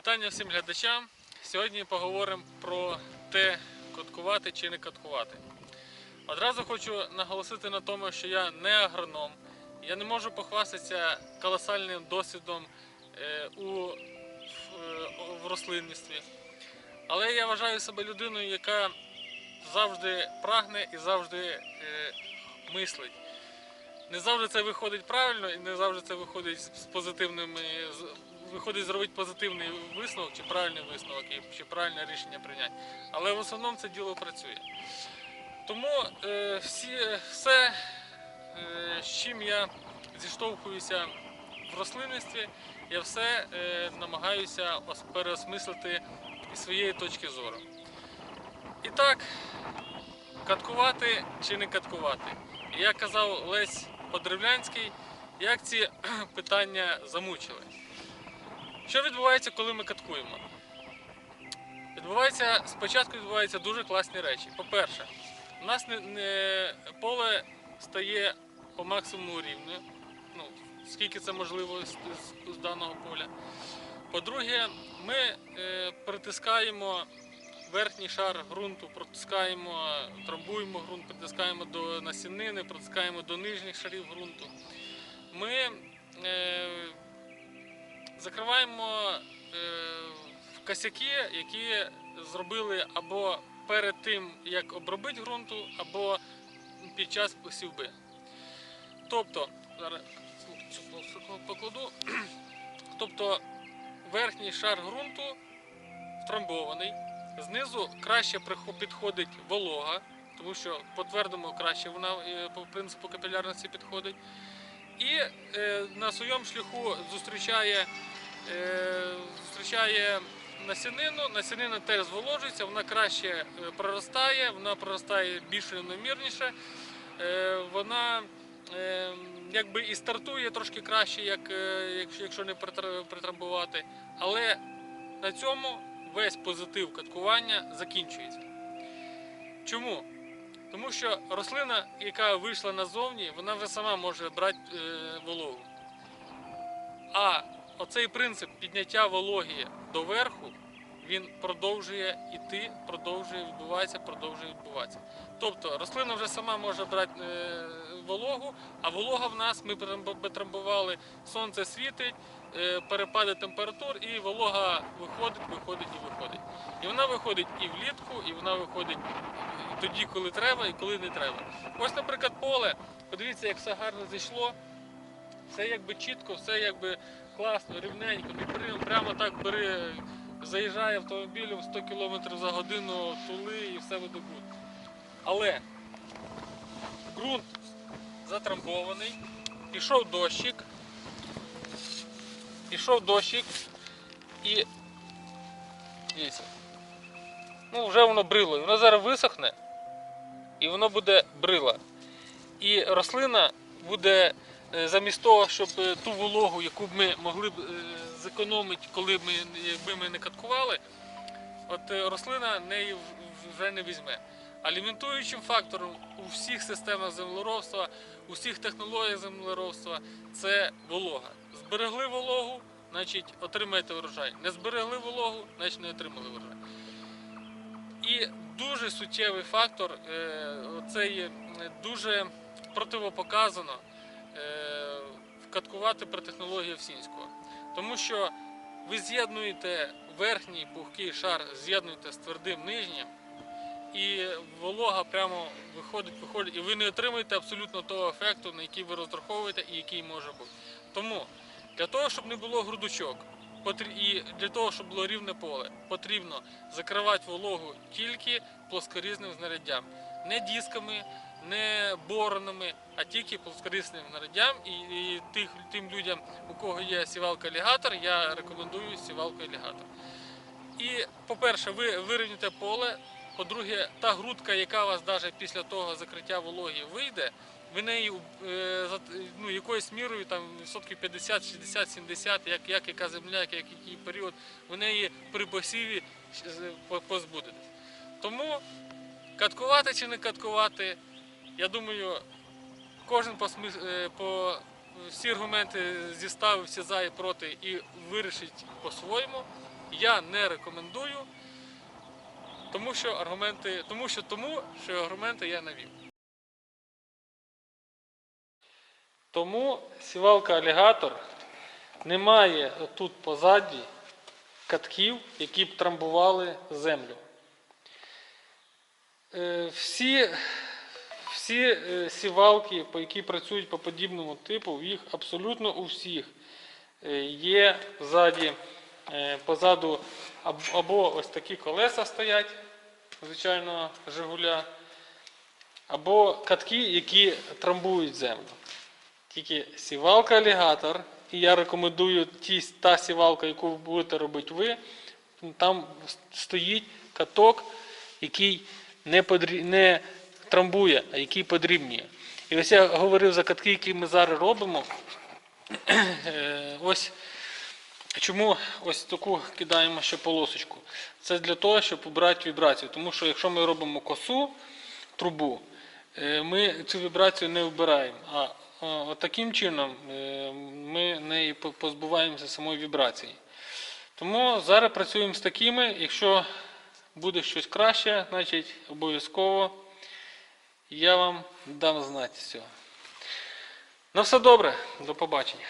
Вітання всім глядачам. Сьогодні поговоримо про те, каткувати чи не каткувати. Одразу хочу наголосити на тому, що я не агроном. Я не можу похвастатися колосальним досвідом е, у, е, в рослинництві. Але я вважаю себе людиною, яка завжди прагне і завжди е, мислить. Не завжди це виходить правильно і не завжди це виходить з позитивними виходить зробити позитивний висновок чи правильний висновок, чи правильне рішення прийняти. Але в основному це діло працює. Тому е, всі, все, е, з чим я зіштовхуюся в рослинництві, я все е, намагаюся переосмислити із своєї точки зору. І так, каткувати чи не каткувати. Як казав Лесь Подревлянський, як ці питання замучили. Що відбувається, коли ми каткуємо? Відбувається, спочатку відбуваються дуже класні речі. По-перше, у нас не, не, поле стає по максимуму рівне, ну, скільки це можливо з, з- з даного поля. По-друге, ми е, притискаємо верхній шар ґрунту, протискаємо, трамбуємо ґрунт, притискаємо до насінини, притискаємо до нижніх шарів ґрунту. Ми е, закриваємо е, косяки, які зробили або перед тим, як обробити ґрунту, або під час посівби. Тобто, зараз покладу. Тобто верхній шар ґрунту втрамбований. Знизу краще підходить волога, тому що по твердому краще вона е, по принципу капілярності підходить. І е, на своєму шляху зустрічає, зустрічає насінину. Насінина теж зволожується, вона краще е, проростає, вона проростає більш рівномірніше. Е, вона е, якби і стартує трошки краще, як, е, якщо, не притрамбувати. Але на цьому весь позитив каткування закінчується. Чому? Тому що рослина, яка вийшла назовні, вона вже сама може брати е, вологу. А оцей принцип підняття вологи до верху, він продовжує йти, продовжує відбуватися, продовжує відбуватися. Тобто рослина вже сама може брати е, вологу, а волога в нас ми трамбували, сонце світить, е, перепади температур, і волога виходить, виходить і виходить. І вона виходить і влітку, і вона виходить тоді, коли треба, і коли не треба. Ось, наприклад, поле. Подивіться, як все гарно зійшло. Все якби чітко, все якби класно, рівненько, не прямо, так бери, заїжджає автомобілем 100 км за годину, тули і все буде гуд. Але ґрунт затрамбований, пішов дощик, пішов дощик і дивіться, ну вже воно брило, воно зараз висохне і воно буде брила. І рослина буде замість того, щоб е, ту вологу, яку б ми могли б е, зекономити, коли ми, якби ми не каткували, от е, рослина неї вже не візьме. Аліментуючим фактором у всіх системах землеробства, у всіх технологіях землеробства це волога. Зберегли вологу, значить отримаєте врожай. Не зберегли вологу, значить не отримали врожай. І дуже суттєвий фактор, е, це є е, дуже противопоказано е, вкаткувати при технології Овсінського. Тому що ви з'єднуєте верхній пухкий шар, з'єднуєте з твердим нижнім, і волога прямо виходить, виходить, і ви не отримуєте абсолютно того ефекту, на який ви розраховуєте і який може бути. Тому для того, щоб не було грудочок, і для того, щоб було рівне поле, потрібно закривати вологу тільки плоскорізним знаряддям. Не дисками, не боронами, а тільки плоскорізним знаряддям. І, і тих, тим людям, у кого є сівалка алігатор, я рекомендую сівалку алігатор. І, по-перше, ви вирівняте поле. По-друге, та грудка, яка у вас навіть після того закриття вологі вийде, ви неї е, ну, якоюсь мірою, там відсотків 50, 60, 70, як, як яка земля, як який період, ви неї при посіві позбудетесь. Тому каткувати чи не каткувати, я думаю, кожен по, е, по всі аргументи зіставив, всі за і проти і вирішить по-своєму, я не рекомендую, тому що аргументи, тому що тому, що аргументи я навів. Тому сівалка алігатор не має тут позаді катків, які б трамбували землю. Е, Всі, всі е, сівалки, по які працюють по подібному типу, їх абсолютно у всіх е, є ззаді, е, позаду або ось такі колеса стоять, звичайно, Жигуля, або катки, які трамбують землю. Тільки сівалка алігатор, і я рекомендую ті, та сівалка, яку будете робити ви, там стоїть каток, який не, подрі... не трамбує, а який подрібнює. І ось я говорив за катки, які ми зараз робимо. Е, ось чому ось таку кидаємо ще полосочку. Це для того, щоб обрати вібрацію. Тому що якщо ми робимо косу трубу, е, ми цю вібрацію не вбираємо. А от таким чином е, ми неї позбуваємося самої вібрації. Тому зараз працюємо з такими. Якщо буде щось краще, значить обов'язково я вам дам знати з. На все добре, до побачення.